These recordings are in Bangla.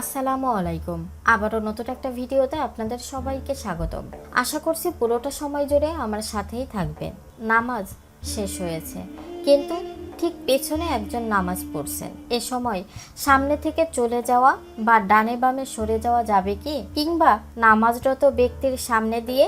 আসসালামু আলাইকুম। আবারও নতুন একটা ভিডিওতে আপনাদের সবাইকে স্বাগতম। আশা করছি পুরোটা সময় জুড়ে আমার সাথেই থাকবেন। নামাজ শেষ হয়েছে। কিন্তু ঠিক পেছনে একজন নামাজ পড়ছেন। এ সময় সামনে থেকে চলে যাওয়া বা ডানে বামে সরে যাওয়া যাবে কি? কিংবা নামাজরত ব্যক্তির সামনে দিয়ে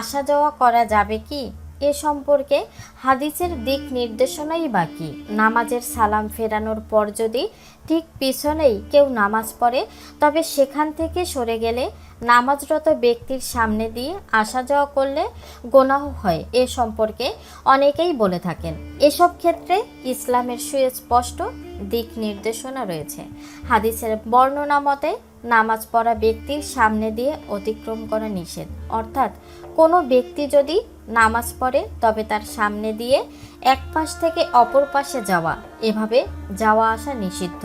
আসা যাওয়া করা যাবে কি? এ সম্পর্কে হাদিসের দিক নির্দেশনাই বাকি। নামাজের সালাম ফেরানোর পর যদি ঠিক পিছনেই কেউ নামাজ পড়ে, তবে সেখান থেকে সরে গেলে নামাজরত ব্যক্তির সামনে দিয়ে আসা যাওয়া করলে গোনাহ হয়। এ সম্পর্কে অনেকেই বলে থাকেন। এসব ক্ষেত্রে ইসলামের সুস্পষ্ট দিক নির্দেশনা রয়েছে। হাদিসের বর্ণনা মতে, নামাজ পড়া ব্যক্তির সামনে দিয়ে অতিক্রম করা নিষেধ। অর্থাৎ কোনো ব্যক্তি যদি নামাজ পড়ে, তবে তার সামনে দিয়ে এক পাশ থেকে অপর পাশে যাওয়া, এভাবে যাওয়া আসা নিষিদ্ধ।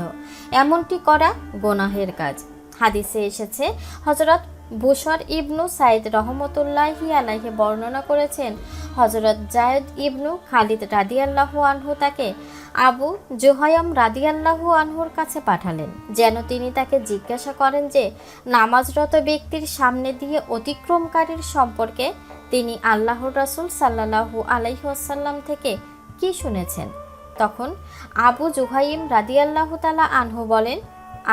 এমনটি করা গোনাহের কাজ। হাদিসে এসেছে হজরত বুসর ইবনু সাইদ রহমতুল্লাহি আলাহে বর্ণনা করেছেন হজরত জায়দ ইবনু খালিদ রাদিয়াল্লাহু আনহু তাকে আবু জোহায়াম রাদিয়াল্লাহু আনহুর কাছে পাঠালেন, যেন তিনি তাকে জিজ্ঞাসা করেন যে, নামাজরত ব্যক্তির সামনে দিয়ে অতিক্রমকারীর সম্পর্কে তিনি আল্লাহর রাসূল সাল্লাহু আলাইহি ওয়াসাল্লাম থেকে কি শুনেছেন? তখন আবু জুহাইম রাদিয়াল্লাহু তালা আনহু বলেন,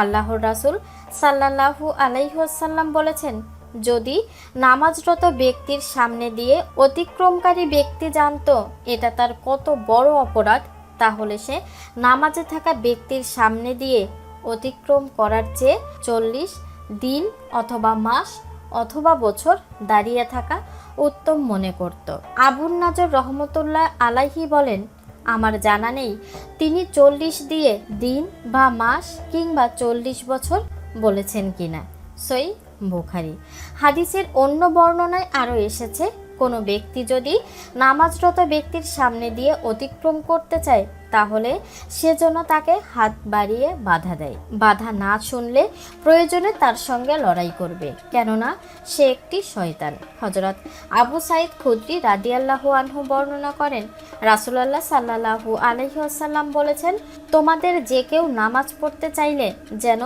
আল্লাহর রাসূল সাল্লাল্লাহু আলাইহাল্লাম বলেছেন যদি নামাজরত ব্যক্তির সামনে দিয়ে অতিক্রমকারী ব্যক্তি জানতো এটা তার কত বড় অপরাধ, তাহলে সে নামাজে থাকা ব্যক্তির সামনে দিয়ে অতিক্রম করার চেয়ে চল্লিশ দিন অথবা মাস অথবা বছর দাঁড়িয়ে থাকা উত্তম মনে করত। আবুল নাজর রহমতুল্লাহ আলাইহি বলেন, আমার জানা নেই, তিনি চল্লিশ দিয়ে দিন বা মাস কিংবা চল্লিশ বছর বলেছেন কিনা। সই বুখারি। হাদিসের অন্য বর্ণনায় আরও এসেছে, কোনো ব্যক্তি যদি নামাজরত ব্যক্তির সামনে দিয়ে অতিক্রম করতে চায় তাহলে সে যেন তাকে হাত বাড়িয়ে বাধা দেয়। বাধা না শুনলে প্রয়োজনে তার সঙ্গে লড়াই করবে, কেননা সে একটি শয়তান। হজরত আবু সাইদ খুদ্রি রাদিয়াল্লাহু আনহু বর্ণনা করেন, রাসুলাল্লাহ সাল্লাল্লাহু আলহি আসাল্লাম বলেছেন, তোমাদের যে কেউ নামাজ পড়তে চাইলে যেন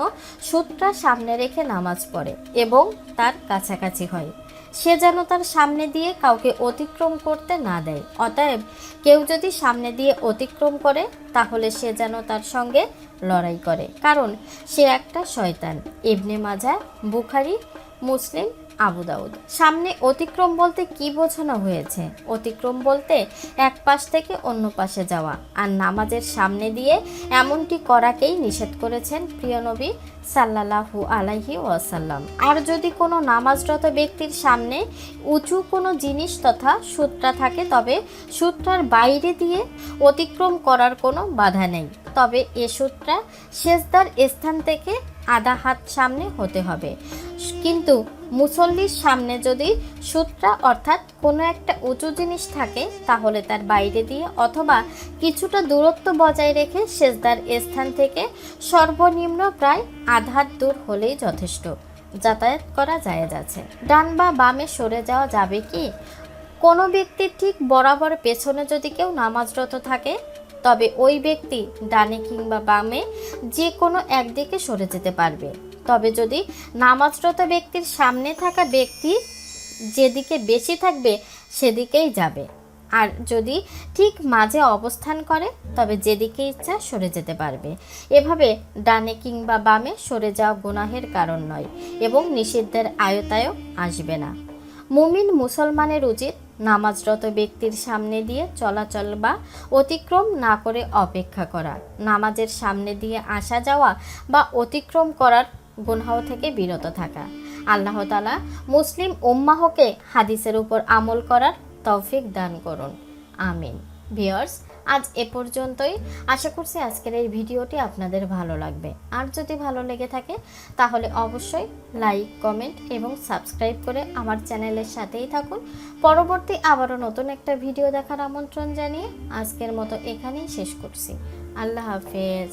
সূত্রা সামনে রেখে নামাজ পড়ে এবং তার কাছাকাছি হয়। সে যেন তার সামনে দিয়ে কাউকে অতিক্রম করতে না দেয়। অতএব কেউ যদি সামনে দিয়ে অতিক্রম করে, তাহলে সে যেন তার সঙ্গে লড়াই করে। কারণ সে একটা শয়তান। ইবনে মাজা বুখারি, মুসলিম আবু দাউদ। সামনে অতিক্রম বলতে কি বোঝানো হয়েছে? অতিক্রম বলতে এক পাশ থেকে অন্য পাশে যাওয়া আর নামাজের সামনে দিয়ে এমনটি করাকেই নিষেধ করেছেন প্রিয় নবী সাল্লাল্লাহু আলাইহি ওয়াসাল্লাম। আর যদি কোনো নামাজরত ব্যক্তির সামনে উঁচু কোনো জিনিস তথা সূত্রা থাকে, তবে সূত্রার বাইরে দিয়ে অতিক্রম করার কোনো বাধা নেই। তবে এ সূত্রা সেজদার স্থান থেকে আধা হাত সামনে হতে হবে। কিন্তু মুসল্লির সামনে যদি সূত্রা অর্থাৎ কোনো একটা উঁচু জিনিস থাকে, তাহলে তার বাইরে দিয়ে অথবা কিছুটা দূরত্ব বজায় রেখে সেজদার স্থান থেকে সর্বনিম্ন প্রায় আধা হাত দূর হলেই যথেষ্ট। যাতায়াত করা যায় যাচ্ছে ডান বা বামে সরে যাওয়া যাবে কি? কোনো ব্যক্তির ঠিক বরাবর পেছনে যদি কেউ নামাজরত থাকে তবে ওই ব্যক্তি ডানে কিংবা বামে যে কোনো একদিকে সরে যেতে পারবে। তবে যদি নামাজরত ব্যক্তির সামনে থাকা ব্যক্তি যেদিকে বেশি থাকবে, সেদিকেই যাবে। আর যদি ঠিক মাঝে অবস্থান করে, তবে যেদিকে ইচ্ছা সরে যেতে পারবে। এভাবে ডানে কিংবা বামে সরে যাওয়া গুনাহের কারণ নয় এবং নিষিদ্ধের আয়তায়ও আসবে না। মুমিন মুসলমানের উচিত নামাজরত ব্যক্তির সামনে দিয়ে চলাচল বা অতিক্রম না করে অপেক্ষা করা, নামাজের সামনে দিয়ে আসা যাওয়া বা অতিক্রম করার গুনহাও থেকে বিরত থাকা। আল্লাহ তালা মুসলিম উম্মাহকে হাদিসের উপর আমল করার তৌফিক দান করুন। আমিন। ভিওর্স আজ এ পর্যন্তই। আশা করছি আজকের এই ভিডিওটি আপনাদের ভালো লাগবে। আর যদি ভালো লেগে থাকে, তাহলে অবশ্যই লাইক কমেন্ট এবং সাবস্ক্রাইব করে আমার চ্যানেলের সাথেই থাকুন। পরবর্তী আবারও নতুন একটা ভিডিও দেখার আমন্ত্রণ জানিয়ে আজকের মতো এখানেই শেষ করছি। আল্লাহ হাফেজ।